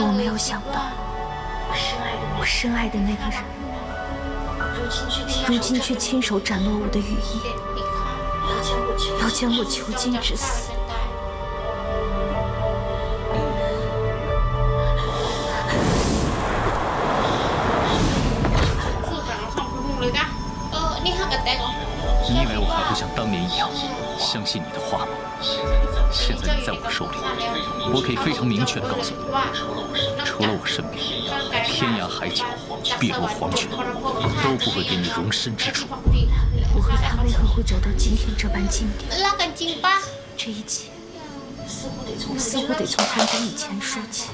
可我没有想到，我深爱的那个人，如今却亲手斩落我的羽翼，要将我囚禁致死。你以为我还会像当年一样相信你的话吗？现在你在我手里，我可以非常明确地告诉你，除了我身边，天涯海角，碧落黄泉，我都不会给你容身之处。我和他为何会走到今天这般境地？拉杆进吧。这一切，似乎得从很久以前说起。